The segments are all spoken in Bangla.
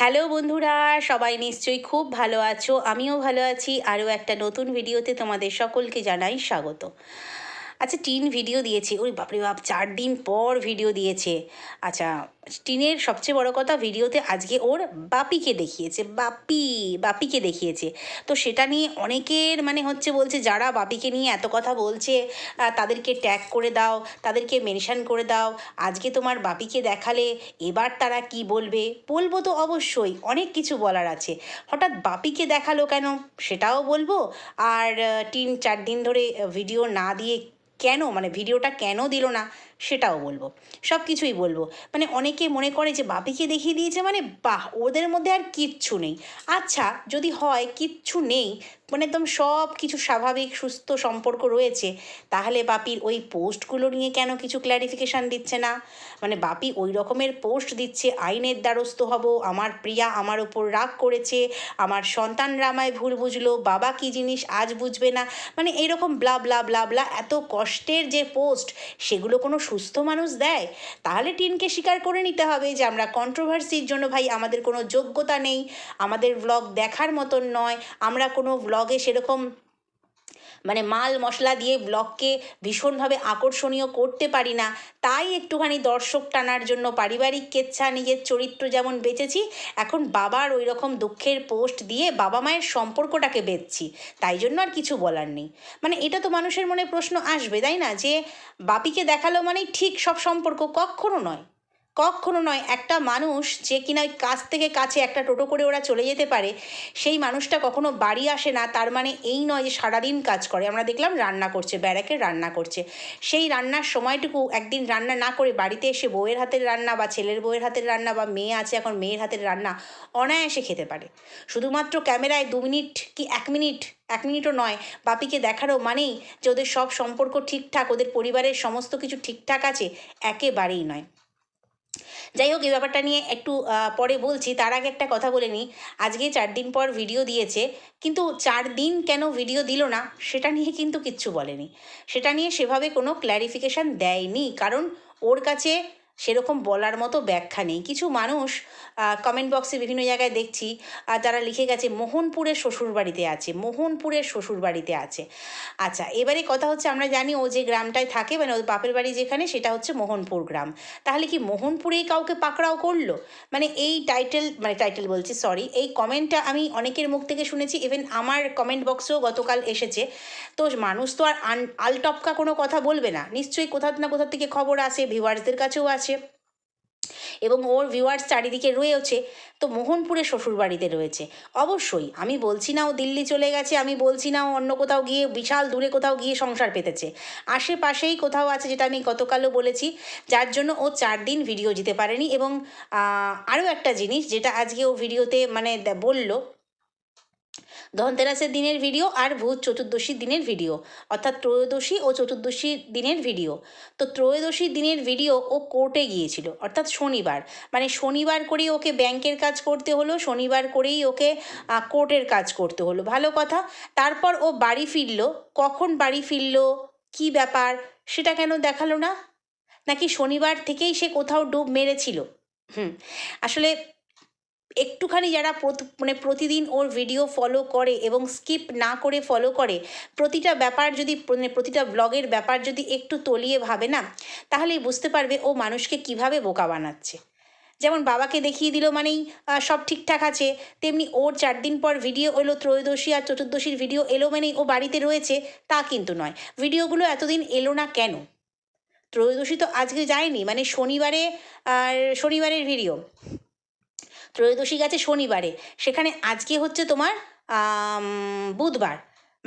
হ্যালো বন্ধুরা, সবাই নিশ্চয়ই খুব ভালো আছো, আমিও ভালো আছি, আরও একটা নতুন ভিডিওতে তোমাদের সকলকে জানাই স্বাগত। আচ্ছা টিন ভিডিও দিয়েছে ওই বাপরে বাপ চার দিন পর ভিডিও দিয়েছে। আচ্ছা টিনের সবচেয়ে বড় কথা ভিডিওতে আজকে ওর বাপিকে দেখিয়েছে, বাপি, বাপিকে দেখিয়েছে। তো সেটা নিয়ে অনেকের মানে হচ্ছে বলছে, যারা বাপিকে নিয়ে এত কথা বলছে তাদেরকে ট্যাগ করে দাও, তাদেরকে মেনশান করে দাও, আজকে তোমার বাপিকে দেখালে এবার তারা কি বলবে? বলব তো অবশ্যই, অনেক কিছু বলার আছে। হঠাৎ বাপিকে দেখাল কেন? সেটাও বলব। আর তিন, চার দিন ধরে ভিডিও না দিয়ে কেন? মানে ভিডিওটা কেন দিল না? সেটাও বলব। সব কিছুই বলব। মানে অনেকে মনে করে যে বাপিকে দেখিয়ে দিয়েছে মানে বাহ, ওদের মধ্যে আর কিচ্ছু নেই। আচ্ছা যদি হয়, কিচ্ছু নেই মানে একদম সব কিছু স্বাভাবিক, সুস্থ সম্পর্ক রয়েছে, তাহলে বাপির ওই পোস্টগুলো নিয়ে কেন কিছু ক্ল্যারিফিকেশান দিচ্ছে না? মানে বাপি ওই রকমের পোস্ট দিচ্ছে, আইনের দ্বারস্থ হব, আমার প্রিয়া আমার ওপর রাগ করেছে, আমার সন্তানরা আমায় ভুল বুঝলো, বাবা কি জিনিস আজ বুঝবে না? মানে এইরকম ব্লা ব্লা ব্লা ব্লা এত কষ্টের যে পোস্ট, সেগুলো কোনো সুস্থ মানুষ দেয়? তাহলে টিনকে স্বীকার করে নিতে হবে যে আমরা কন্ট্রোভার্সির জন্য ভাই আমাদের কোনো যোগ্যতা নেই, আমাদের ব্লগ দেখার মতন নয়, আমরা কোনো ব্লগে সেরকম মানে মাল মশলা দিয়ে ব্লগকে ভীষণভাবে আকর্ষণীয় করতে পারি না। তাই একটুখানি দর্শক টানার জন্য পারিবারিক কেচ্ছা, নিজের চরিত্র যেমন বেঁচেছি, এখন বাবার ওই রকম দুঃখের পোস্ট দিয়ে বাবা মায়ের সম্পর্কটাকে বেঁচছি তাই জন্য আর কিছু বলার নেই। মানে এটা তো মানুষের মনে প্রশ্ন আসবে, তাই না? যে বাপিকে দেখাল মানে ঠিক সব সম্পর্ক কখনো নয়। কখনো নয়, একটা মানুষ যে কিনা ওই কাছ থেকে কাছে একটা টোটো করে ওরা চলে যেতে পারে, সেই মানুষটা কখনো বাড়ি আসে না, তার মানে এই নয় যে সারাদিন কাজ করে। আমরা দেখলাম রান্না করছে, ব্যারাকে রান্না করছে। সেই রান্নার সময়টুকু একদিন রান্না না করে বাড়িতে এসে বউয়ের হাতের রান্না বা ছেলের বউয়ের হাতের রান্না বা মেয়ে আছে এখন মেয়ের হাতের রান্না অনায়াসে খেতে পারে। শুধুমাত্র ক্যামেরায় দু মিনিট কি এক মিনিট? এক মিনিটও নয়, বাপিকে দেখারও মানেই যে ওদের সব সম্পর্ক ঠিকঠাক, ওদের পরিবারের সমস্ত কিছু ঠিকঠাক আছে, একেবারেই নয়। যাই হোক এই ব্যাপারটা নিয়ে একটু পরে বলছি। তার আগে একটা কথা বলে নিই। আজকে চার দিন পর ভিডিও দিয়েছে, কিন্তু চার দিন কেন ভিডিও দিল না, সেটা নিয়ে কিন্তু কিচ্ছু বলেনি। সেটা নিয়ে সেভাবে কোনো ক্ল্যারিফিকেশান দেয়নি, কারণ ওর কাছে সেরকম বলার মতো ব্যাখ্যা নেই। কিছু মানুষ কমেন্ট বক্সে বিভিন্ন জায়গায় দেখছি তারা লিখে গেছে, মোহনপুরের শ্বশুর বাড়িতে আছে, মোহনপুরের শ্বশুর বাড়িতে আছে। আচ্ছা এবারে কথা হচ্ছে আমরা জানি ও যে গ্রামটায় থাকে মানে ওর বাপের বাড়ি যেখানে, সেটা হচ্ছে মোহনপুর গ্রাম। তাহলে কি মোহনপুরেই কাউকে পাকড়াও করল? মানে এই টাইটেল মানে টাইটেল বলছি সরি এই কমেন্টটা আমি অনেকের মুখ থেকে শুনেছি ইভেন আমার কমেন্ট বক্সেও গতকাল এসেছে। তো মানুষ তো আর আলটপকা কোনো কথা বলবে না। নিশ্চয়ই কোথাও না কোথাও থেকে খবর আসে ভিউয়ার্সদের কাছেও আছে এবং ওর ভিউয়ার্স চারিদিকে রয়েছে, তো মোহনপুরে শ্বশুরবাড়িতে রয়েছে। অবশ্যই আমি বলছি না ও দিল্লি চলে গেছে, আমি বলছি না ও অন্য কোথাও গিয়ে, বিশাল দূরে কোথাও গিয়ে সংসার পেতেছে। আশেপাশেই কোথাও আছে যেটা আমি গতকালও বলেছি, যার জন্য ও চার দিন ভিডিও দিতে পারেনি এবং আরও একটা জিনিস যেটা আজকে ও ভিডিওতে মানে বলল ধনতেরাসের দিনের ভিডিও আর ভূত চতুর্দশীর দিনের ভিডিও, অর্থাৎ ত্রয়োদশী ও চতুর্দশী দিনের ভিডিও। তো ত্রয়োদশীর দিনের ভিডিও ও কোর্টে গিয়েছিল, অর্থাৎ শনিবার। মানে শনিবার করেই ওকে ব্যাংকের কাজ করতে হলো, শনিবার করেই ওকে কোর্টের কাজ করতে হলো। ভালো কথা, তারপর ও বাড়ি ফিরলো। কখন বাড়ি ফিরলো? কি ব্যাপার? সেটা কেন দেখাল না? নাকি শনিবার থেকেই সে কোথাও ডুব মেরেছিল? হুম, আসলে একটুখানি যারা মানে প্রতিদিন ওর ভিডিও ফলো করে এবং স্কিপ না করে ফলো করে, প্রতিটা ব্যাপার যদি মানে প্রতিটা ব্লগের ব্যাপার যদি একটু তলিয়ে ভাবে না, তাহলেই বুঝতে পারবে ও মানুষকে কীভাবে বোকা বানাচ্ছে। যেমন বাবাকে দেখিয়ে দিল মানেই সব ঠিকঠাক আছে, তেমনি ওর চার দিন পর ভিডিও এলো, ত্রয়োদশী আর চতুর্দশীর ভিডিও এলো মানেই ও বাড়িতে রয়েছে, তা কিন্তু নয়। ভিডিওগুলো এতদিন এলো না কেন? ত্রয়োদশী তো আজকে যায়নি মানে শনিবারে, আর শনিবারের ভিডিও ত্রয়োদশী গেছে শনিবারে। সেখানে আজকে হচ্ছে তোমার বুধবার।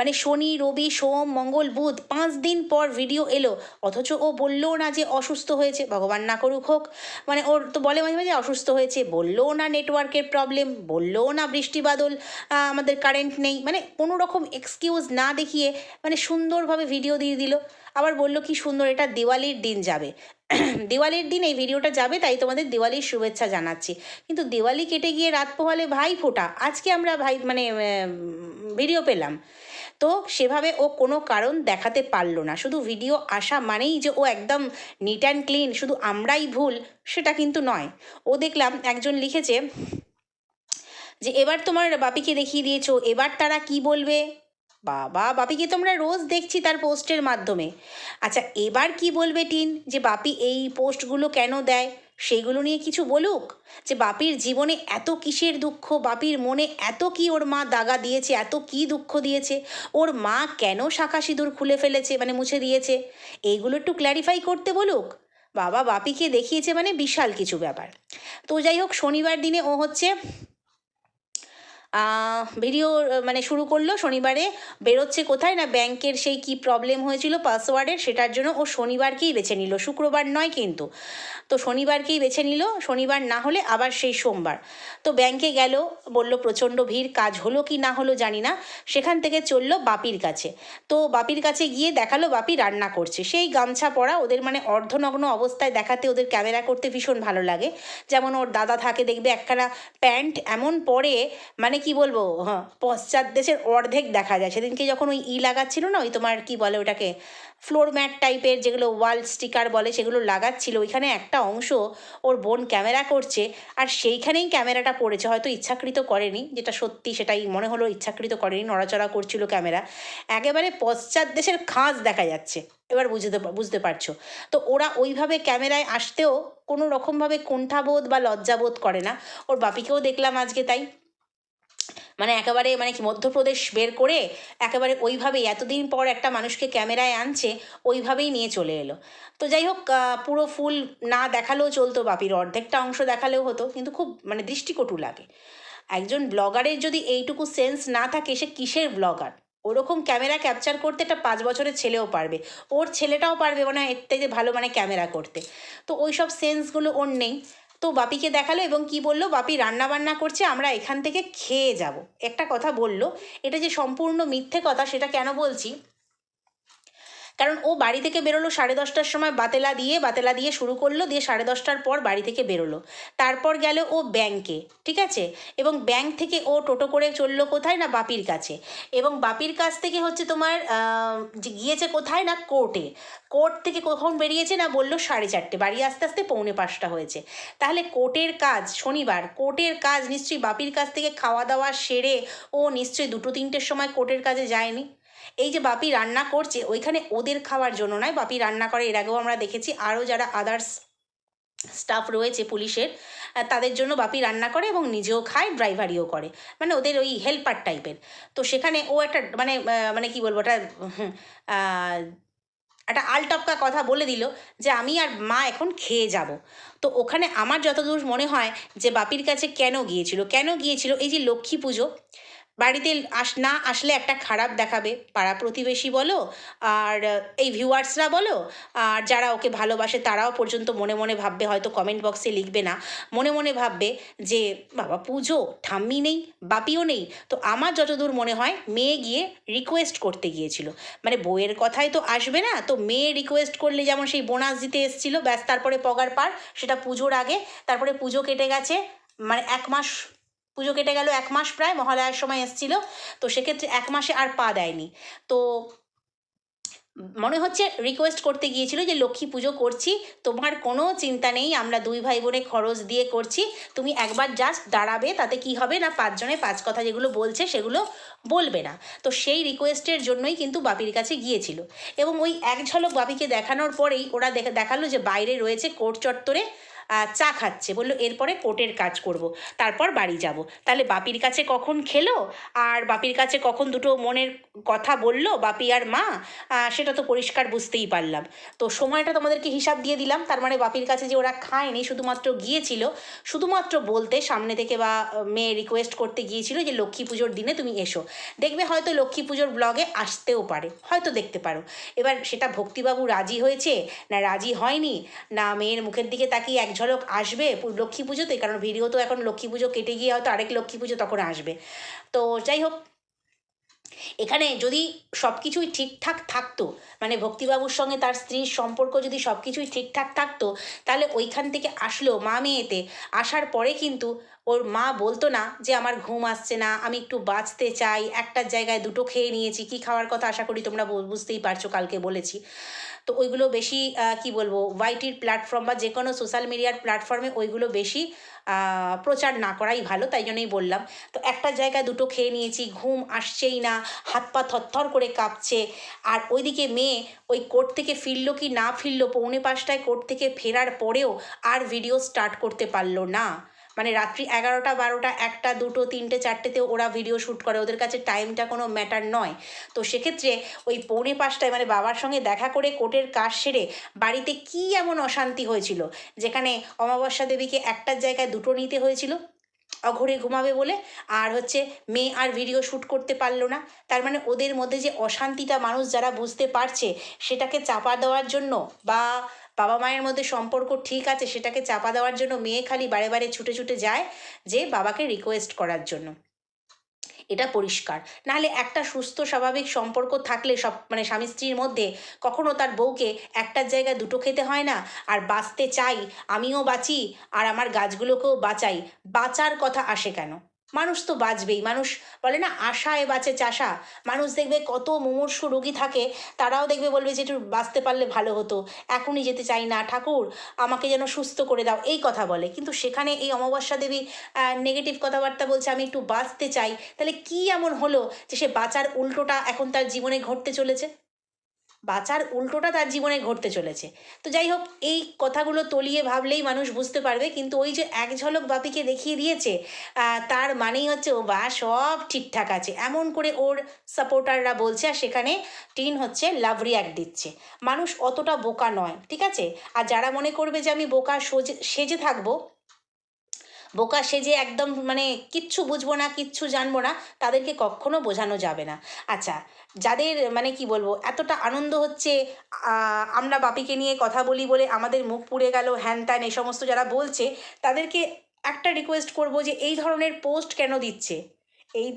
মানে শনি, রবি, সোম, মঙ্গল, বুধ পাঁচ দিন পর ভিডিও এলো। অথচ ও বললোও না যে অসুস্থ হয়েছে, ভগবান না করুক হোক। মানে ওর তো বলে মাঝে মাঝে অসুস্থ হয়েছে, বললোও না নেটওয়ার্কের প্রবলেম বললোও না বৃষ্টি বাদল আমাদের কারেন্ট নেই। মানে কোনো রকম এক্সকিউজ না দেখিয়ে মানে সুন্দরভাবে ভিডিও দিয়ে দিল। আবার বলল, কি সুন্দর, এটা দিওয়ালির দিন যাবে। দিওয়ালির দিন এই ভিডিওটা যাবে, তাই তোমাদের দিওয়ালির শুভেচ্ছা জানাচ্ছি। কিন্তু দিওয়ালি কেটে গিয়ে রাত পোহালে ভাই ফোটা। আজকে আমরা ভাই মানে ভিডিও পেলাম। তো সেভাবে ও কোনো কারণ দেখাতে পারল না। শুধু ভিডিও আসা মানেই যে ও একদম নিট অ্যান্ড ক্লিন শুধু আমরাই ভুল, সেটা কিন্তু নয়। ও দেখলাম একজন লিখেছে যে, এবার তোমার বাপিকে দেখিয়ে দিয়েছ, এবার তারা কি বলবে? বাবা, বাপিকে তোমরা রোজ দেখছি তার পোস্টের মাধ্যমে। আচ্ছা এবার কি বলবে টিন যে বাপি এই পোস্টগুলো কেন দেয়? সেইগুলো নিয়ে কিছু বলুক? যে বাপির জীবনে এত কিসের দুঃখ? বাপির মনে এত কি ওর মা দাগা দিয়েছে, এত কি দুঃখ দিয়েছে? ওর মা কেন শাখা সিঁদুর খুলে ফেলেছে মানে মুছে দিয়েছে? এইগুলো একটু ক্ল্যারিফাই করতে বলুক? বাবা, বাপিকে দেখিয়েছে মানে বিশাল কিছু ব্যাপার। তো যাই হোক, শনিবার দিনে ও হচ্ছে ভিডিও মানে শুরু করল শনিবারে, বেরোচ্ছে কোথায় না ব্যাংকের সেই কি প্রবলেম হয়েছিল পাসওয়ার্ডের সেটার জন্য ও শনিবারকেই বেছে নিল। শুক্রবার নয় কিন্তু। তো শনিবারকেই বেছে নিল, শনিবার না হলে আবার সেই সোমবার। তো ব্যাংকে গেল, বলল প্রচণ্ড ভিড়, কাজ হলো কি না হলো জানি না। সেখান থেকে চলল বাপির কাছে। তো বাপির কাছে গিয়ে দেখাল বাপি রান্না করছে। সেই গামছা পরা ওদের মানে অর্ধনগ্ন অবস্থায় দেখাতে ওদের ক্যামেরা করতে ভীষণ ভালো লাগে। যেমন ওর দাদা থাকে, দেখবে একখানা প্যান্ট, এমন পরে মানে কি বলব? হ্যাঁ পশ্চাৎ দেশের অর্ধেক দেখা যায়। সেদিনকে যখন ওই ই লাগাচ্ছিল না, ওই তোমার কি বলে ওটাকে ফ্লোর ম্যাট টাইপের যেগুলো ওয়াল স্টিকার বলে সেগুলো লাগাচ্ছিল, ওইখানে একটা অংশ ওর বোন ক্যামেরা করছে আর সেইখানেই ক্যামেরাটা পড়েছে। হয়তো ইচ্ছাকৃত করেনি, যেটা সত্যি সেটাই মনে হলো ইচ্ছাকৃত করেনি, নড়াচড়া করছিল ক্যামেরা। একেবারে পশ্চাৎ দেশের খাঁজ দেখা যাচ্ছে। এবার বুঝতে বুঝতে পারছ। তো ওরা ওইভাবে ক্যামেরায় আসতেও কোনো রকমভাবে কুণ্ঠাবোধ বা লজ্জাবোধ করে না। ওর বাপিকেও দেখলাম আজকে তাই। মানে একেবারে মানে কি মধ্যপ্রদেশ বের করে একেবারে ওইভাবেই এতদিন পর একটা মানুষকে ক্যামেরায় আনছে, ওইভাবেই নিয়ে চলে এলো। তো যাই হোক পুরো ফুল না দেখালেও চলতো, বাপির অর্ধেকটা অংশ দেখালেও হতো, কিন্তু খুব মানে দৃষ্টিকটু লাগে। একজন ব্লগারের যদি এইটুকু সেন্স না থাকে, সে কিসের ব্লগার? ওরকম ক্যামেরা ক্যাপচার করতে একটা পাঁচ বছরের ছেলেও পারবে। ওর ছেলেটাও পারবে মানে এর থেকে ভালো মানে ক্যামেরা করতে। তো ওই সব সেন্সগুলো ওর নেই। তো বাপিকে দেখাল এবং কি বলল, বাপি রান্না বান্না করছে, আমরা এখান থেকে খেয়ে যাব। একটা কথা বলল। এটা যে সম্পূর্ণ মিথ্যে কথা, সেটা কেন বলছি? কারণ ও বাড়ি থেকে বেরোলো সাড়ে দশটার সময় বাতেলা দিয়ে বাতেলা দিয়ে শুরু করল, দিয়ে সাড়ে দশটার পর বাড়ি থেকে বেরোলো। তারপর গেল ও ব্যাংকে ঠিক আছে? এবং ব্যাংক থেকে ও টোটো করে চলল কোথায় না বাপির কাছে? এবং বাপির কাছ থেকে হচ্ছে তোমার গিয়েছে কোথায় না কোর্টে কোর্ট থেকে কখন বেরিয়েছে না বলল সাড়ে চারটে, বাড়ি আস্তে আস্তে পৌনে পাঁচটা হয়েছে। তাহলে কোর্টের কাজ শনিবার কোর্টের কাজ নিশ্চয়ই বাপির কাছ থেকে খাওয়া দাওয়া সেরে ও নিশ্চয়ই দুটো তিনটের সময় কোর্টের কাজে যায়নি? এই যে বাপি রান্না করছে, ওইখানে ওদের খাওয়ার জন্য নয়, বাপি রান্না করে। এর আগেও আমরা দেখেছি, আরও যারা আদার্স স্টাফ রয়েছে পুলিশের তাদের জন্য বাপি রান্না করে এবং নিজেও খায় ড্রাইভারিও করে। মানে ওদের ওই হেল্পার টাইপের তো সেখানে ও একটা মানে মানে কি বলব, ওটা একটা আলটপকা কথা বলে দিল যে আমি আর মা এখন খেয়ে যাব। তো ওখানে আমার যতদূর মনে হয় যে বাপির কাছে কেন গিয়েছিল? কেন গিয়েছিল? এই যে লক্ষ্মী পুজো বাড়িতে আস, না আসলে একটা খারাপ দেখাবে। পাড়া প্রতিবেশী বলো, আর এই ভিউয়ার্সরা বলো, আর যারা ওকে ভালোবাসে তারাও পর্যন্ত মনে মনে ভাববে, হয়তো কমেন্ট বক্সে লিখবে না। মনে মনে ভাববে যে, বাবা, পুজো, ঠাম্মি নেই, বাপিও নেই। তো আমার যতদূর মনে হয়, মেয়ে গিয়ে রিকোয়েস্ট করতে গিয়েছিল। মানে বইয়ের কথাই তো আসবে না, তো মেয়ে রিকোয়েস্ট করলে যেমন সেই বোনাস দিতে এসেছিল, ব্যাস তারপরে পগার পার, সেটা পুজোর আগে, তারপরে পুজো কেটে গেছে মানে এক মাস পুজো কেটে গেল এক মাস প্রায়, মহালয়ার সময় এসেছিল, তো সেক্ষেত্রে এক মাসে আর পা দেয়নি। তো মনে হচ্ছে রিকোয়েস্ট করতে গিয়েছিল যে, লক্ষ্মী পুজো করছি, তোমার কোনো চিন্তা নেই, আমরা দুই ভাই বোনে খরচ দিয়ে করছি, তুমি একবার জাস্ট দাঁড়াবে, তাতে কি হবে না, পাঁচজনে পাঁচ কথা যেগুলো বলছে, সেগুলো বলবে না। তো সেই রিকোয়েস্টের জন্যই কিন্তু বাপির কাছে গিয়েছিল। এবং ওই এক ঝলক বাপিকে দেখানোর পরেই ওরা দেখা, দেখাল যে বাইরে রয়েছে কোর্ট চত্বরে চা খাচ্ছে। বলল, এরপরে কোর্টের কাজ করব, তারপর বাড়ি যাব। তাহলে বাপির কাছে কখন খেলো? আর বাপির কাছে কখন দুটো মনের কথা বলল, বাপি আর মা? সেটা তো পরিষ্কার বুঝতেই পারলাম। তো সময়টা তোমাদেরকে হিসাব দিয়ে দিলাম, তার মানে বাপির কাছে যে ওরা খায়নি, শুধুমাত্র গিয়েছিল, শুধুমাত্র বলতে সামনে থেকে বা মেয়ে রিকোয়েস্ট করতে গিয়েছিল যে, লক্ষ্মী পুজোর দিনে তুমি এসো। দেখবে হয়তো লক্ষ্মী পুজোর ব্লগে আসতেও পারে, হয়তো দেখতে পারো। এবার সেটা ভক্তিবাবু রাজি হয়েছে, না রাজি হয়নি, না মেয়ের মুখের দিকে তাকিয়ে এক ঝলক আসবে লক্ষ্মী পুজোতে, কারণ ভিডিও তো এখন লক্ষ্মী পুজো কেটে গিয়ে হয়তো আরেক লক্ষ্মী পুজো তখন আসবে। তো যাই হোক, এখানে যদি সব কিছুই ঠিকঠাক থাকতো মানে ভক্তিবাবুর সঙ্গে তার স্ত্রীর সম্পর্ক যদি সব কিছুই ঠিকঠাক থাকতো, তাহলে ওইখান থেকে আসলো মা মেয়েতে। আসার পরে কিন্তু ওর মা বলতো না যে আমার ঘুম আসছে না, আমি একটু বাঁচতে চাই একটার জায়গায় দুটো খেয়ে নিয়েছি, কি খাওয়ার কথা আশা করি তোমরা বুঝতেই পারছ কালকে বলেছি। তো ওইগুলো বেশি কি বলব ওয়াইটির প্ল্যাটফর্ম বা যে কোনো সোশ্যাল মিডিয়ার প্ল্যাটফর্মে ওইগুলো বেশি প্রচার না করাই ভালো, তাই জন্যই বললাম। তো একটা জায়গায় দুটো খেয়ে নিয়েছি, ঘুম আসছেই না, হাত পা থরথর করে কাঁপছে, আর ওইদিকে মেয়ে ওই কোর্ট থেকে ফিরলো কি না ফিরলো, পৌনে পাঁচটায় কোর্ট থেকে ফেরার পরেও আর ভিডিও স্টার্ট করতে পারল না। মানে রাত্রি এগারোটা, বারোটা, একটা, দুটো, তিনটে, চারটেতে ওরা ভিডিও শ্যুট করে। ওদের কাছে টাইমটা কোনো ম্যাটার নয়। তো সেক্ষেত্রে ওই পৌনে পাঁচটায় মানে বাবার সঙ্গে দেখা করে কোর্টের কাজ সেরে বাড়িতে কী এমন অশান্তি হয়েছিল? যেখানে অমাবস্যা দেবীকে একটার জায়গায় দুটো নিতে হয়েছিল। অঘরে ঘুমাবে বলে। আর হচ্ছে মেয়ে আর ভিডিও শ্যুট করতে পারল না। তার মানে ওদের মধ্যে যে অশান্তিটা মানুষ যারা বুঝতে পারছে, সেটাকে চাপা দেওয়ার জন্য বা বাবা মায়ের মধ্যে সম্পর্ক ঠিক আছে, সেটাকে চাপা দেওয়ার জন্য মেয়ে খালি বারে বারে ছুটে ছুটে যায় যে বাবাকে রিকোয়েস্ট করার জন্য। এটা পরিষ্কার। নাহলে একটা সুস্থ, স্বাভাবিক সম্পর্ক থাকলে সব মানে স্বামী স্ত্রীর মধ্যে কখনো তার বউকে একটার জায়গায় দুটো খেতে হয় না, আর বাঁচতে চাই, আমিও বাঁচি, আর আমার গাছগুলোকেও বাঁচাই। বাঁচার কথা আসে কেন? মানুষ তো বাঁচবেই। মানুষ বলে না, আশায় বাঁচে চাষা। মানুষ দেখবে কত মুমূর্ষু রোগী থাকে, তারাও দেখবে বলবে যে, একটু বাঁচতে পারলে ভালো হতো। এখনই যেতে চাই না, ঠাকুর, আমাকে যেন সুস্থ করে দাও। এই কথা বলে। কিন্তু সেখানে এই অমাবস্যা দেবী নেগেটিভ কথাবার্তা বলছে, আমি একটু বাঁচতে চাই। তাহলে কি এমন হলো যে, সে বাঁচার উল্টোটা এখন তার জীবনে ঘটতে চলেছে? বাঁচার উল্টোটা তার জীবনে ঘটতে চলেছে। তো যাই হোক, এই কথাগুলো তলিয়ে ভাবলেই মানুষ বুঝতে পারবে, কিন্তু ওই যে এক ঝলক বাপিকে দেখিয়ে দিয়েছে তার মানেই হচ্ছে ও বা সব ঠিকঠাক আছে। এমন করে ওর সাপোর্টাররা বলছে, আর সেখানে টিন হচ্ছে লাভ রিয়াক্ট দিচ্ছে। মানুষ অতটা বোকা নয়, ঠিক আছে? আর যারা মনে করবে যে আমি বোকা সোজে, সেজে থাকব, বোকা সেজে একদম মানে কিচ্ছু বুঝব না, কিচ্ছু জানব না, তাদেরকে কখনো বোঝানো যাবে না। আচ্ছা যাদের মানে কি বলব, এতটা আনন্দ হচ্ছে আমরা বাপিকে নিয়ে কথা বলি বলে আমাদের মুখ পুড়ে গেল, হ্যান ত্যান এই সমস্ত যারা বলছে, তাদেরকে একটা রিকোয়েস্ট করব যে এই ধরনের পোস্ট কেন দিচ্ছে? এই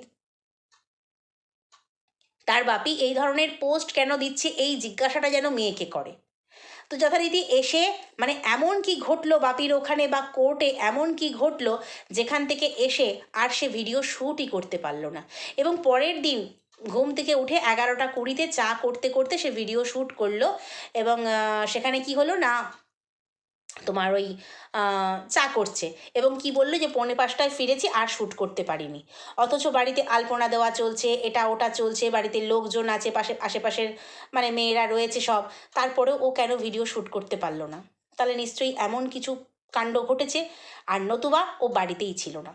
তার বাপি এই ধরনের পোস্ট কেন দিচ্ছে? এই জিজ্ঞাসাটা যেন মেয়েকে করে। তো যথারীতি এসে মানে এমন কি ঘটলো বাপির ওখানে বা কোর্টে এমন কি ঘটলো, যেখান থেকে এসে আর সে ভিডিও শ্যুটই করতে পারল না। এবং পরের দিন ঘুম থেকে উঠে এগারোটা কুড়িতে চা করতে করতে সে ভিডিও শ্যুট করল এবং সেখানে কি হলো না, তোমার ওই চা করছে এবং কি বলল যে পৌনে পাঁচটায় ফিরেছি আর শ্যুট করতে পারিনি। অথচ বাড়িতে আলপনা দেওয়া চলছে, এটা ওটা চলছে, বাড়িতে লোকজন আছে, পাশে, আশেপাশের মানে মেয়েরা রয়েছে সব, তারপরেও ও কেন ভিডিও শ্যুট করতে পারল না? তাহলে নিশ্চয়ই এমন কিছু কাণ্ড ঘটেছে, আর নতুবা ও বাড়িতেই ছিল না।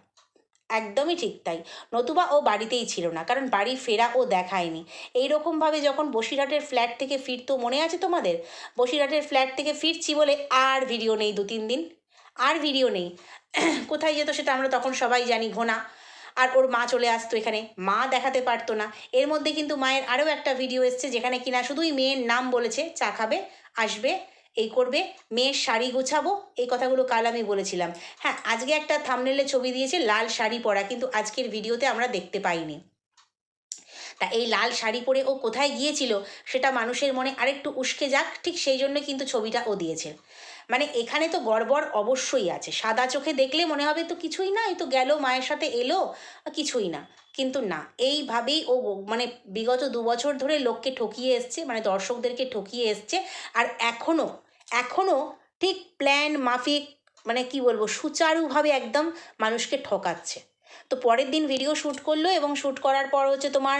একদমই ঠিক তাই। নতুবা ও বাড়িতেই ছিল না, কারণ বাড়ি ফেরা ও দেখায়নি। এই রকমভাবে যখন বসিরহাটের ফ্ল্যাট থেকে ফিরতো মনে আছে তোমাদের? বসিরহাটের ফ্ল্যাট থেকে ফিরছি বলে আর ভিডিও নেই দু তিন দিন। আর ভিডিও নেই। কোথায় যেত সেটা আমরা তখন সবাই জানি, ঘোনা। আর ওর মা চলে আসতো এখানে। মা দেখাতে পারতো না। এর মধ্যে কিন্তু মায়ের আরও একটা ভিডিও এসছে যেখানে কিনা শুধুই মেয়ের নাম বলেছে, চা খাবে, আসবে। এই করবে, মেয়ের শাড়ি গোছাবো, এই কথাগুলো কাল আমি বলেছিলাম। হ্যাঁ আজকে একটা থামনেলে ছবি দিয়েছে, লাল শাড়ি পরা, কিন্তু আজকের ভিডিওতে আমরা দেখতে পাইনি। তা এই লাল শাড়ি পরে ও কোথায় গিয়েছিল, সেটা মানুষের মনে আরেকটু উস্কে যাক, ঠিক সেই জন্য কিন্তু ছবিটা ও দিয়েছে। মানে এখানে তো গড়বড় অবশ্যই আছে। সাদা চোখে দেখলে মনে হবে তো কিছুই না, এই তো গেল, মায়ের সাথে এলো কিছুই না। কিন্তু না, এইভাবেই ও মানে বিগত দু বছর ধরে লোককে ঠকিয়ে এসছে মানে দর্শকদেরকে ঠকিয়ে এসছে, আর এখনও এখনও ঠিক প্ল্যান মাফিক মানে কি বলব, সুচারুভাবে একদম মানুষকে ঠকাচ্ছে। তো পরের দিন ভিডিও শ্যুট করল এবং শ্যুট করার পর হচ্ছে তোমার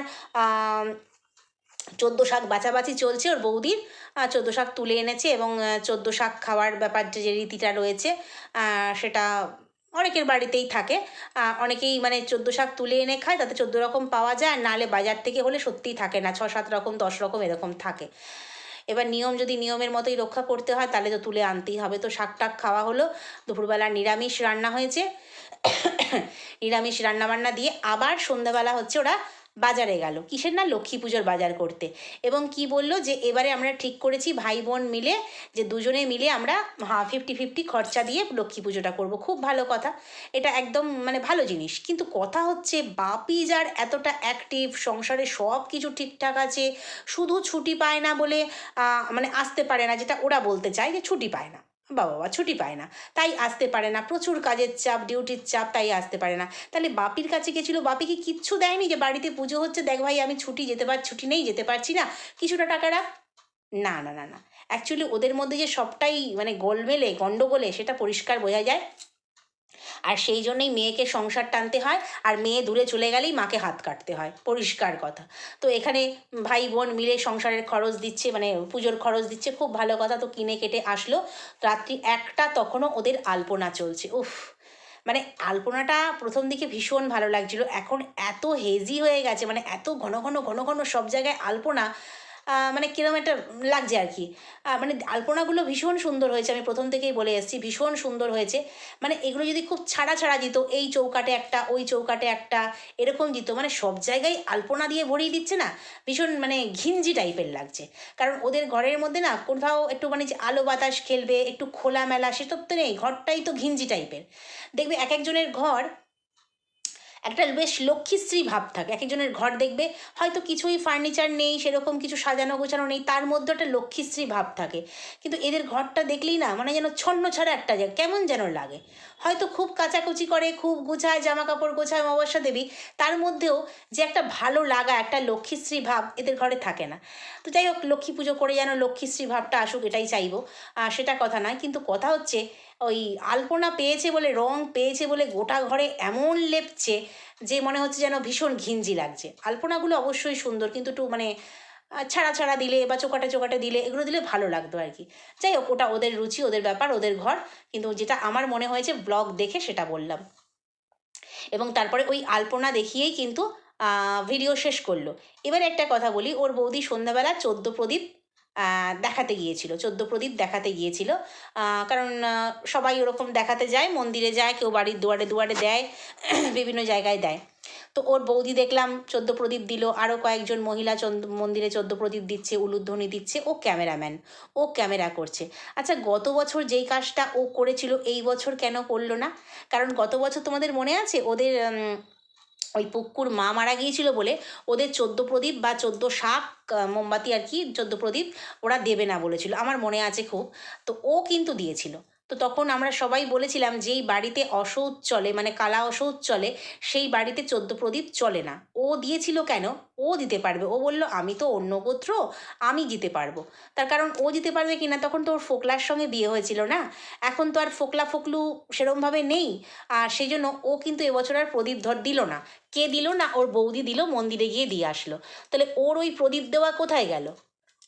চোদ্দ শাক বাছাবাছি চলছে, ওর বৌদির চোদ্দ শাক তুলে এনেছে এবং চোদ্দ শাক খাওয়ার ব্যাপার যে রীতিটা রয়েছে সেটা অনেকের বাড়িতেই থাকে। অনেকেই মানে চোদ্দ শাক তুলে এনে খায়, তাতে চোদ্দ রকম পাওয়া যায়, আর নাহলে বাজার থেকে হলে সত্যিই থাকে না, ছ, সাত রকম, দশ রকম এরকম থাকে। এবার নিয়ম যদি নিয়মের মতোই রক্ষা করতে হয়, তাহলে তো তুলে আনতেই হবে। তো শাক টাক খাওয়া হলো, দুপুরবেলা নিরামিষ রান্না হয়েছে। নিরামিষ রান্নাবান্না দিয়ে আবার সন্ধ্যাবেলা হচ্ছে ওরা বাজারে গেল। কিসের না লক্ষ্মী পুজোর বাজার করতে। এবং কি বলল যে, এবারে আমরা ঠিক করেছি ভাই বোন মিলে, যে দুজনে মিলে আমরা হ্যাঁ ফিফটি ফিফটি খরচা দিয়ে লক্ষ্মী পুজোটা করব। খুব ভালো কথা। এটা একদম মানে ভালো জিনিস। কিন্তু কথা হচ্ছে বাপি যার এতটা অ্যাক্টিভ সংসারে সব কিছু ঠিকঠাক আছে, শুধু ছুটি পায় না বলে মানে আসতে পারে না, যেটা ওরা বলতে চায় যে ছুটি পায় না। বাবা বা ছুটি পায় না। তাই আসতে পারে না। প্রচুর কাজের চাপ, ডিউটির চাপ, তাই আসতে পারে না। তাহলে বাপির কাছে গেছিল বাপিকে কিচ্ছু দেয়নি যে বাড়িতে পুজো হচ্ছে, দেখ ভাই আমি ছুটি যেতে পার, ছুটি নেই যেতে পারছি না। কিছুটা টাকা রাখ। না না না না। অ্যাকচুয়ালি ওদের মধ্যে যে সবটাই মানে গোলমেলে গণ্ডগোলে সেটা পরিষ্কার বোঝা যায়। আর সেই জন্যই মেয়েকে সংসার টানতে হয় আর মেয়ে দূরে চলে গেলেই মাকে হাত কাটতে হয়। পরিষ্কার কথা। তো এখানে ভাই বোন মিলে সংসারের খরচ দিচ্ছে মানে পুজোর খরচ দিচ্ছে, খুব ভালো কথা তো কিনে কেটে আসলো। রাত্রি একটা তখনও ওদের আলপনা চলছে। উফ! মানে আলপনাটা প্রথম দিকে ভীষণ ভালো লাগছিল। এখন এত হেজি হয়ে গেছে মানে এত ঘন ঘন ঘন ঘন সব জায়গায় আলপনা। মানে কিরম একটা লাগছে আর কি। মানে আলপনাগুলো ভীষণ সুন্দর হয়েছে, আমি প্রথম থেকেই বলে এসেছি, ভীষণ সুন্দর হয়েছে। মানে এগুলো যদি খুব ছাড়া ছাড়া দিত, এই চৌকাটে একটা, ওই চৌকাটে একটা, এরকম দিত। মানে সব জায়গায় আলপনা দিয়ে ভরিয়ে দিচ্ছে না, ভীষণ মানে ঘিঞ্জি টাইপের লাগছে। কারণ ওদের ঘরের মধ্যে না কোথাও একটু মানে যে আলো বাতাস খেলবে, একটু খোলামেলা সেসব তো নেই, ঘরটাই তো ঘিঞ্জি টাইপের। দেখবে এক একজনের ঘর একটা বেশ লক্ষ্মীশ্রী ভাব থাকে। এক একজনের ঘর দেখবে হয়তো কিছুই ফার্নিচার নেই, সেরকম কিছু সাজানো গোছানো নেই, তার মধ্যে একটা লক্ষ্মীশ্রী ভাব থাকে। কিন্তু এদের ঘরটা দেখলেই না মানে যেন ছন্ন ছাড়া একটা জায়গা, কেমন যেন লাগে। হয়তো খুব কাচাকুচি করে, খুব গোছায় জামা কাপড় গোছায়, অমাবস্যা দেবী, তার মধ্যেও যে একটা ভালো লাগা, একটা লক্ষ্মীশ্রী ভাব এদের ঘরে থাকে না। তো যাই হোক, লক্ষ্মী পুজো করে যেন লক্ষ্মীশ্রী ভাবটা আসুক, এটাই চাইব। সেটা কথা নয়, কিন্তু কথা হচ্ছে ওই আলপনা পেয়েছে বলে, রং পেয়েছে বলে গোটা ঘরে এমন লেপছে যে মনে হচ্ছে যেন ভীষণ ঘিঞ্জি লাগছে। আলপনাগুলো অবশ্যই সুন্দর, কিন্তু একটু মানে ছাড়া ছাড়া দিলে বা চোকাটে চোকাটে দিলে এগুলো দিলে ভালো লাগতো আর কি। যাই হোক, ওটা ওদের রুচি, ওদের ব্যাপার, ওদের ঘর, কিন্তু যেটা আমার মনে হয়েছে ব্লগ দেখে সেটা বললাম। এবং তারপরে ওই আলপনা দেখিয়েই কিন্তু ভিডিও শেষ করল। এবার একটা কথা বলি, ওর বৌদি সন্ধ্যাবেলা চোদ্দ প্রদীপ দেখাতে গিয়েছিল, চোদ্দ প্রদীপ দেখাতে গিয়েছিল। কারণ সবাই ওরকম দেখাতে যায়, মন্দিরে যায়, কেউ বাড়ির দুয়ারে দুয়ারে দেয়, বিভিন্ন জায়গায় দেয়। তো ওর বৌদি দেখলাম, চোদ্দ প্রদীপ দিল আরও কয়েকজন মহিলা মন্দিরে চোদ্দ প্রদীপ দিচ্ছে, উলুধ্বনি দিচ্ছে, ও ক্যামেরাম্যান, ও ক্যামেরা করছে। আচ্ছা গত বছর যেই কাজটা ও করেছিল, এই বছর কেন করল না? কারণ গত বছর তোমাদের মনে আছে, ওদের ওই পুকুর মা মারা গিয়েছিল বলে ওদের চোদ্দ প্রদীপ বা চোদ্দ শাক মোমবাতি আর কি, চোদ্দ প্রদীপ ওরা দেবে না বলেছিল। আমার মনে আছে খুব। তো ও কিন্তু দিয়েছিল। তো তখন আমরা সবাই বলেছিলাম যেই বাড়িতে অসৌচ চলে মানে কালা অসৌচ চলে, সেই বাড়িতে চোদ্দ প্রদীপ চলে না। ও দিয়েছিল কেন? ও দিতে পারবে। ও বলল, আমি তো অন্য গোত্র, আমি দিতে পারব। তার কারণ ও দিতে পারবে কি না তখন তো ওর ফোকলার সঙ্গে বিয়ে হয়েছিল না। এখন তো আর ফোকলা ফোকলু সেরমভাবে নেই। আর সেই জন্য ও কিন্তু এবছর আর প্রদীপ ধর দিল না। কে দিল না? ওর বৌদি দিল, মন্দিরে গিয়ে দিয়ে আসলো। তাহলে ওর ওই প্রদীপ দেওয়া কোথায় গেল?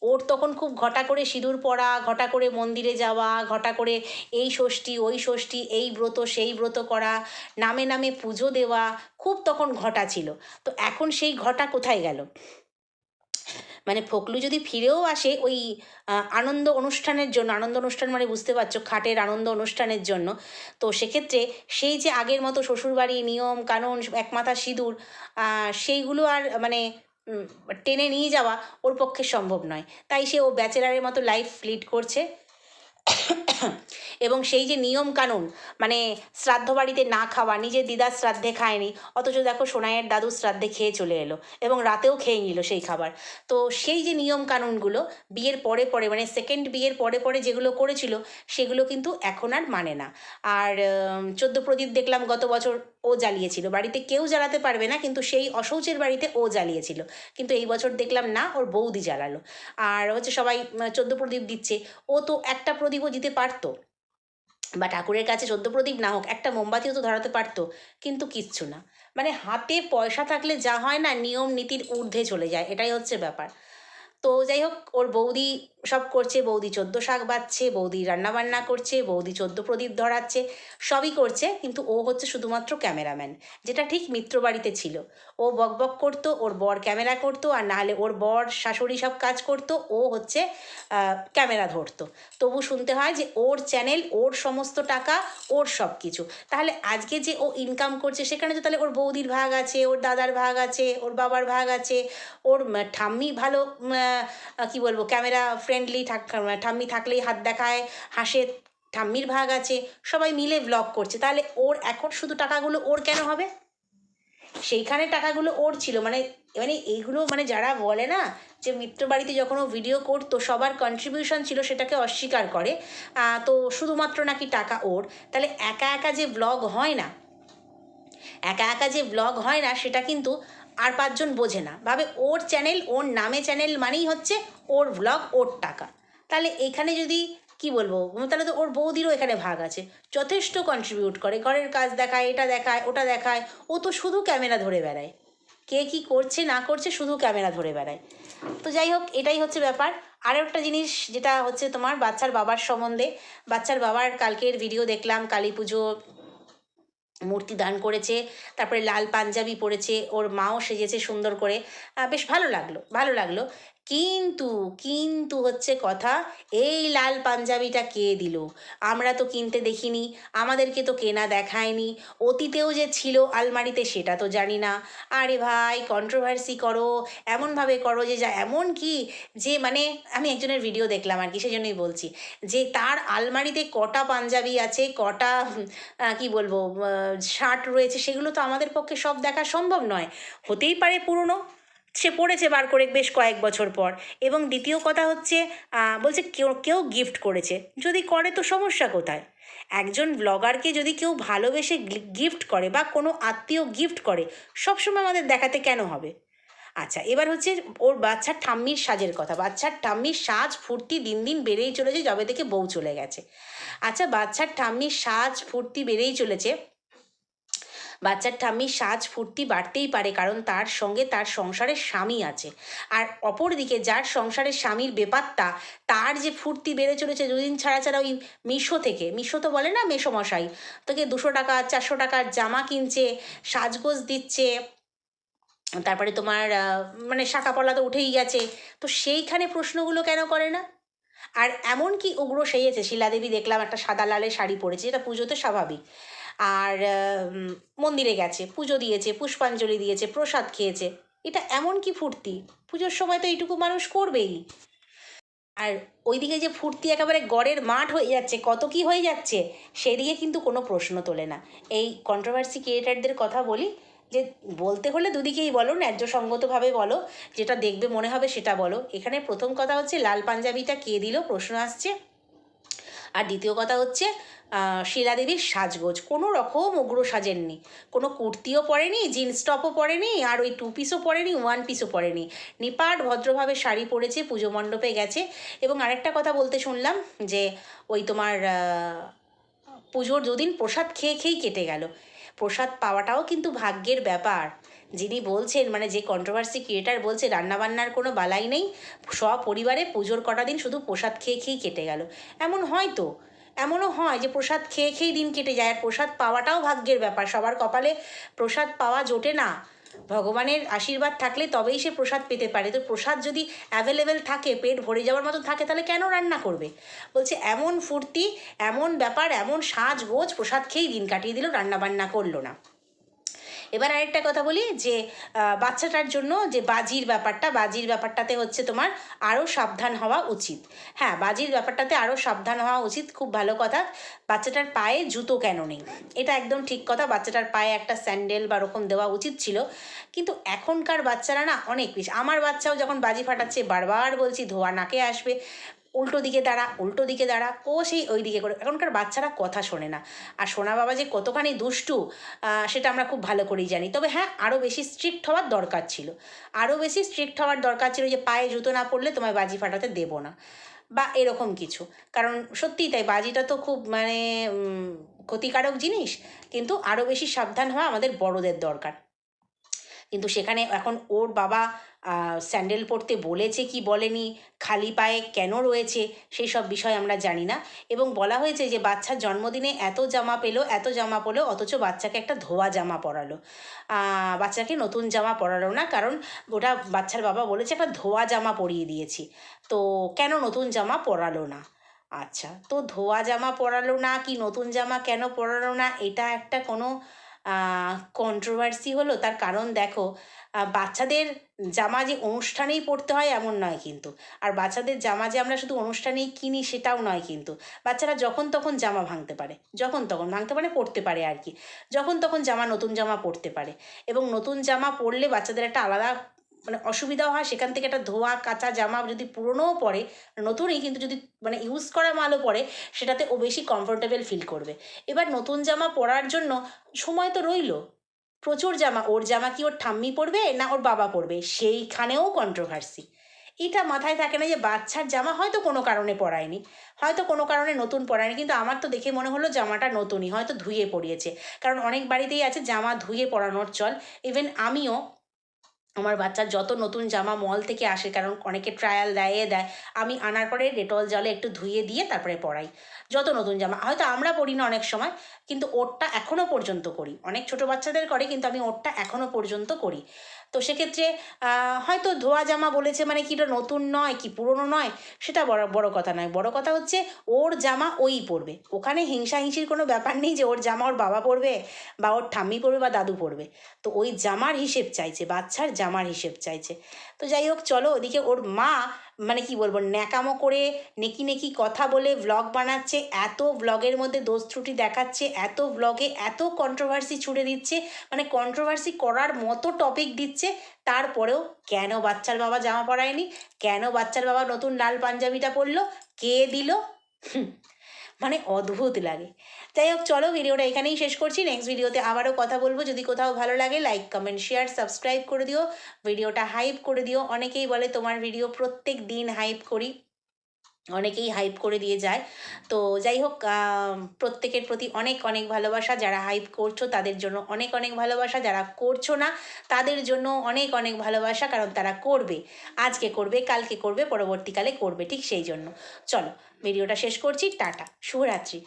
ওর তখন খুব ঘটা করে সিঁদুর পরা, ঘটা করে মন্দিরে যাওয়া, ঘটা করে এই ষষ্ঠী, ওই ষষ্ঠী, এই ব্রত, সেই ব্রত করা, নামে নামে পুজো দেওয়া, খুব তখন ঘটা ছিল। তো এখন সেই ঘটা কোথায় গেল? মানে ফকলু যদি ফিরেও আসে ওই আনন্দ অনুষ্ঠানের জন্য, আনন্দ অনুষ্ঠান মানে বুঝতে পারছ, খাটের আনন্দ অনুষ্ঠানের জন্য, তো সেক্ষেত্রে সেই যে আগের মতো শ্বশুরবাড়ি নিয়ম, কানুন, একমাথা সিঁদুর সেইগুলো আর মানে টেনে নিয়ে যাওয়া ওর পক্ষে সম্ভব নয়। তাই সে ও ব্যাচেলারের মতো লাইফ লিড করছে। এবং সেই যে নিয়ম কানুন মানে শ্রাদ্ধ বাড়িতে না খাওয়া, নিজের দিদার শ্রাদ্ধে খায়নি, অথচ দেখো সোনাইয়ের দাদু শ্রাদ্ধে খেয়ে চলে এলো এবং রাতেও খেয়ে নিল সেই খাবার। তো সেই যে নিয়ম কানুনগুলো বিয়ের পরে পরে মানে সেকেন্ড বিয়ের পরে পরে যেগুলো করেছিল, সেগুলো কিন্তু এখন আর মানে না। আর চোদ্দ প্রদীপ দেখলাম গত বছর ও জ্বালিয়েছিল। বাড়িতে কেউ জ্বালাতে পারবে না, কিন্তু সেই অশৌচের বাড়িতে ও জ্বালিয়েছিল। কিন্তু এই বছর দেখলাম না, ওর বৌদি জ্বালালো। আর হচ্ছে সবাই চোদ্দ প্রদীপ দিচ্ছে। ও তো একটা প্রদীপও দিতে পারতো। বা ঠাকুরের কাছে চোদ্দ প্রদীপ না হোক, একটা মোমবাতিও তো ধরাতে পারতো, কিন্তু কিচ্ছু না। মানে হাতে পয়সা থাকলে যা হয় না নিয়ম নীতির ঊর্ধ্বে চলে যায়, এটাই হচ্ছে ব্যাপার। তো যাই হোক, ওর বৌদি সব করছে, বৌদি চোদ্দ শাক বাচ্ছে বৌদি রান্নাবান্না করছে, বৌদি চোদ্দ প্রদীপ ধরাচ্ছে, সবই করছে, কিন্তু ও হচ্ছে শুধুমাত্র ক্যামেরাম্যান, যেটা ঠিক মিত্র বাড়িতে ছিল। ও বক বক করতো, ওর বর ক্যামেরা করতো, আর নাহলে ওর বর, শাশুড়ি সব কাজ করতো, ও হচ্ছে ক্যামেরা ধরতো। তবু শুনতে হয় যে ওর চ্যানেল, ওর সমস্ত টাকা, ওর সব কিছু। তাহলে আজকে যে ও ইনকাম করছে, সেখানে তো তাহলে ওর বৌদির ভাগ আছে, ওর দাদার ভাগ আছে, ওর বাবার ভাগ আছে, ওর ঠাম্মি ভালো কি বলব, ক্যামেরা ফ্রেন্ডলি থাক ঠাম্মি থাকলেই হাত দেখায়, হাসে, ঠাম্মির ভাগ আছে, সবাই মিলে ব্লগ করছে। তাহলে ওর এখন শুধু টাকাগুলো ওর কেন হবে? সেইখানে টাকাগুলো ওর ছিল। মানে মানে এইগুলো মানে যারা বলে না যে মিত্র বাড়িতে যখন ও ভিডিও করতো, সবার কন্ট্রিবিউশন ছিল সেটাকে অস্বীকার করে। তো শুধুমাত্র নাকি টাকা ওর। তাহলে একা একা যে ব্লগ হয় না, একা একা যে ব্লগ হয় না, সেটা কিন্তু আর পাঁচজন বোঝে না। ভাবে ওর চ্যানেল ওর নামে চ্যানেল মানেই হচ্ছে ওর ব্লগ ওর টাকা। তাহলে এখানে যদি কি বলব? তাহলে তো ওর বৌদিরও এখানে ভাগ আছে। যথেষ্ট কন্ট্রিবিউট করে। ঘরের কাজ দেখায়, এটা দেখায়, ওটা দেখায়। ও তো শুধু ক্যামেরা ধরে বেড়ায়। কে কি করছে, না করছে, শুধু ক্যামেরা ধরে বেড়ায়। তো যাই হোক, এটাই হচ্ছে ব্যাপার। আরও একটা জিনিস যেটা হচ্ছে তোমার বাচ্চার বাবার সম্বন্ধে। বাচ্চার বাবার কালকের ভিডিও দেখলাম, কালী পুজো মূর্তি দান করেছে, তারপরে লাল পাঞ্জাবি পরেছে, ওর মাও সেজেছে সুন্দর করে। বেশ ভালো লাগল ভালো লাগল। কিন্তু কিন্তু হচ্ছে কথা, এই লাল পাঞ্জাবিটা কে দিল? আমরা তো কিনতে দেখিনি, আমাদেরকে তো কেনা দেখায়নি, অতীতেও যে ছিল আলমারিতে সেটা তো জানি না। আরে ভাই কন্ট্রোভার্সি করো, এমনভাবে করো যে যা, এমন কি যে মানে আমি একজনের ভিডিও দেখলাম আর কি, সেজন্যই বলছি যে তার আলমারিতে কটা পাঞ্জাবি আছে, কটা কি বলব শার্ট রয়েছে, সেগুলো তো আমাদের পক্ষে সব দেখা সম্ভব নয়। হতেই পারে পুরনো সে পড়েছে বার করে বেশ কয়েক বছর পর। এবং দ্বিতীয় কথা হচ্ছে বলছে কেউ কেউ গিফট করেছে। যদি করে তো সমস্যা কোথায়? একজন ব্লগারকে যদি কেউ ভালোবেসে গিফট করে বা কোনো আত্মীয় গিফট করে, সবসময় আমাদের দেখাতে কেন হবে? আচ্ছা এবার হচ্ছে ওর বাচ্চার ঠাম্মির সাজের কথা। বাচ্চার ঠাম্মির সাজ ফুর্তি দিন দিন বেড়েই চলেছে, যবে থেকে বউ চলে গেছে। আচ্ছা বাচ্চার ঠাম্মির সাজ ফুর্তি বেড়েই চলেছে বাচ্চার ঠাম্মির সাজ ফুর্তি বাড়তেই পারে, কারণ তার সঙ্গে তার সংসারের স্বামী আছে। আর অপরদিকে যার সংসারের স্বামীর বেপাত্তা, তার যে ফুর্তি বেড়ে চলেছে দুদিন ছাড়া ছাড়া ওই মিশো থেকে, মিশো তো বলে না মেসোমশাই? তোকে দুশো টাকা, চারশো টাকার জামা কিনছে, সাজগোজ দিচ্ছে, তারপরে তোমার মানে শাঁখাপলা তো উঠেই গেছে। তো সেইখানে প্রশ্নগুলো কেন করে না? আর এমন কি উগ্র সেজেছে শিলাদেবী দেখলাম একটা সাদা লালের শাড়ি পরেছে যেটা পুজোতে স্বাভাবিক। আর মন্দিরে গেছে, পুজো দিয়েছে, পুষ্পাঞ্জলি দিয়েছে, প্রসাদ খেয়েছে। এটা এমন কি ফুর্তি? পুজোর সময় তো এইটুকু মানুষ করবেই। আর ওইদিকে যে ফুর্তি একেবারে গড়ের মাঠ হয়ে যাচ্ছে, কত কি হয়ে যাচ্ছে সেদিকে কিন্তু কোনো প্রশ্ন তোলে না। এই কন্ট্রোভার্সি ক্রিয়েটারদের কথা বলি, যে বলতে হলে দুদিকেই বলো ন্যায্যসঙ্গতভাবে বলো, যেটা দেখবে মনে হবে সেটা বলো। এখানে প্রথম কথা হচ্ছে, লাল পাঞ্জাবিটা কে দিল? প্রশ্ন আসছে। আর দ্বিতীয় কথা হচ্ছে আহ, শিলাদেবীর সাজগোজ। কোনো রকম উগ্র সাজেননি। কোনো কুর্তিও পরেনি জিন্স টপও পরেনি আর ওই টু পিসও পরেনি ওয়ান পিসও পরেনি। নিপাট ভদ্রভাবে শাড়ি পরেছে পুজো মণ্ডপে গেছে। এবং আরেকটা কথা বলতে শুনলাম যে ওই তোমার পুজোর দুদিন প্রসাদ খেয়ে খেয়েই কেটে গেল। প্রসাদ পাওয়াটাও কিন্তু ভাগ্যের ব্যাপার। যিনি বলছেন মানে যে কন্ট্রোভার্সি ক্রিয়েটার বলছে, রান্নাবান্নার কোনো বালাই নেই, সপরিবারে পুজোর কটা দিন শুধু প্রসাদ খেয়ে খেয়েই কেটে গেল। এমন হয় তো? এমনও হয় যে প্রসাদ খেয়ে খেয়েই দিন কেটে যায়, আর প্রসাদ পাওয়াটাও ভাগ্যের ব্যাপার। সবার কপালে প্রসাদ পাওয়া জোটে না। ভগবানের আশীর্বাদ থাকলে তবেই সে প্রসাদ পেতে পারে। তো প্রসাদ যদি অ্যাভেলেবেল থাকে, পেট ভরে যাওয়ার মতো থাকে, তাহলে কেন রান্না করবে? বলছে, এমন ফুর্তি, এমন ব্যাপার, এমন সাজ গোজ প্রসাদ খেয়েই দিন কাটিয়ে দিল রান্না বান্না করল না। এবার আরেকটা কথা বলি যে বাচ্চাটার জন্য যে বাজির ব্যাপারটা, বাজির ব্যাপারটাতে হচ্ছে তোমার আরও সাবধান হওয়া উচিত। হ্যাঁ বাজির ব্যাপারটাতে আরও সাবধান হওয়া উচিত, খুব ভালো কথা। বাচ্চাটার পায়ে জুতো কেন নেই? এটা একদম ঠিক কথা, বাচ্চাটার পায়ে একটা স্যান্ডেল বা ওরকম দেওয়া উচিত ছিল। কিন্তু এখনকার বাচ্চারা না অনেক বেশি আমার বাচ্চাও যখন বাজি ফাটাচ্ছে, বারবার বলছি, ধোয়া নাকে আসবে। উল্টো দিকে দাঁড়া, উল্টো দিকে দাঁড়া ও সেই ওই দিকে করে। এখনকার বাচ্চারা কথা শোনে না। আর সোনা বাবা যে কতখানি দুষ্টু সেটা আমরা খুব ভালো করেই জানি। তবে হ্যাঁ আরও বেশি স্ট্রিক্ট হওয়ার দরকার ছিল। আরও বেশি স্ট্রিক্ট হওয়ার দরকার ছিল যে পায়ে জুতো না পড়লে তোমায় বাজি ফাটাতে দেবো না। বা এরকম কিছু। কারণ সত্যিই তাই, বাজিটা তো খুব মানে ক্ষতিকারক জিনিস। কিন্তু আরও বেশি সাবধান হওয়া আমাদের বড়দের দরকার। কিন্তু সেখানে এখন ওর বাবা স্যান্ডেল পরতে বলেছে কি বলেনি, খালি পায়ে কেন রয়েছে, সেই সব বিষয় আমরা জানি না। এবং বলা হয়েছে যে বাচ্চার জন্মদিনে এত জামা পেল, এত জামা পেল অথচ বাচ্চাকে একটা ধোয়া জামা পরালো। বাচ্চাকে নতুন জামা পরালো না, কারণ ওটা বাচ্চার বাবা বলেছে একটা ধোয়া জামা পরিয়ে দিয়েছি। তো কেন নতুন জামা পরালো না? আচ্ছা তো ধোয়া জামা পরালো না কি নতুন জামা কেন পরালো না, এটা একটা কোনো কন্ট্রোভার্সি হলো, তার কারণ দেখো বাচ্চাদের জামা যে অনুষ্ঠানেই পড়তে হয় এমন নয় কিন্তু। আর বাচ্চাদের জামা যে আমরা শুধু অনুষ্ঠানেই কিনি সেটাও নয় কিন্তু। বাচ্চারা যখন তখন জামা ভাঙতে পারে, যখন তখন ভাঙতে পারে পড়তে পারে আর কি। যখন তখন জামা, নতুন জামা পড়তে পারে। এবং নতুন জামা পরলে বাচ্চাদের একটা আলাদা মানে অসুবিধাও হয়, সেখান থেকে একটা ধোয়া, কাঁচা জামা যদি পুরনোও পরে নতুনই কিন্তু যদি মানে ইউজ করা মালও পরে সেটাতে ও বেশি কমফোর্টেবল ফিল করবে। এবার নতুন জামা পরার জন্য সময় তো রইল। প্রচুর জামা, ওর জামা কি ওর ঠাম্মি পরবে না ওর বাবা পরবে? সেইখানেও কন্ট্রোভার্সি এটা মাথায় থাকে না যে বাচ্চার জামা হয়তো কোনো কারণে পরায়নি, হয়তো কোনো কারণে নতুন পরায়নি, কিন্তু আমার তো দেখে মনে হলো জামাটা নতুনই, হয়তো ধুয়ে পরিয়েছে কারণ অনেক বাড়িতেই আছে জামা ধুয়ে পরানোর চল। ইভেন আমিও আমার বাচ্চার যত নতুন জামা মল থেকে আসে, কারণ অনেকে ট্রায়াল দেয়, এ দেয়, আমি আনার পরে ডেটল জলে একটু ধুয়ে দিয়ে তারপরে পরাই। যত নতুন জামা, হয়তো আমরা পরি না অনেক সময়, কিন্তু ওরটা এখনও পর্যন্ত করি। অনেক ছোট বাচ্চাদের করে, কিন্তু আমি ওরটা এখনও পর্যন্ত করি। তো সেক্ষেত্রে হয়তো ধোয়া জামা বলেছে মানে কি এটা নতুন নয়, কি পুরনো নয়, সেটা বড় বড় কথা নয়। বড় কথা হচ্ছে ওর জামা ওই পরবে। ওখানে হিংসা হিংসির কোনো ব্যাপার নেই যে ওর জামা ওর বাবা পরবে বা ওর ঠাম্মি পরবে বা দাদু পরবে। তো ওই জামার হিসেব চাইছে, বাচ্চার জামার হিসেব চাইছে। তো যাই হোক, চলো ওদিকে ওর মা মানে কি বলব, ন্যাকামো করে নেকি নেকি কথা বলে ব্লগ বানাচ্ছে, এত ব্লগের মধ্যে দোষ ত্রুটি দেখাচ্ছে, এত ব্লগে এত কন্ট্রোভার্সি ছুড়ে দিচ্ছে মানে কন্ট্রোভার্সি করার মতো টপিক দিচ্ছে, তারপরেও কেন বাচ্চার বাবা জামা পরায়নি, কেন বাচ্চার বাবা নতুন লাল পাঞ্জাবিটা পরলো, কে দিল? মানে অদ্ভুত লাগে। যাই হোক চলো ভিডিওটা এখানেই শেষ করছি। নেক্সট ভিডিওতে আবারও কথা বলব। যদি কোথাও ভালো লাগে লাইক কমেন্ট শেয়ার সাবস্ক্রাইব করে দিও। ভিডিওটা হাইপ করে দিও। অনেকেই বলে তোমার ভিডিও প্রত্যেক দিন হাইপ করি। অনেকেই হাইপ করে দিয়ে যায়। তো যাই হোক প্রত্যেকের প্রতি অনেক অনেক ভালোবাসা। যারা হাইপ করছ, তাদের জন্য অনেক অনেক ভালোবাসা। যারা করছ না, তাদের জন্য অনেক অনেক ভালোবাসা। কারণ তারা করবে। আজকে করবে, কালকে করবে, পরবর্তীকালে করবে। ঠিক সেই জন্য। চলো ভিডিওটা শেষ করছি টাটা শুভরাত্রি।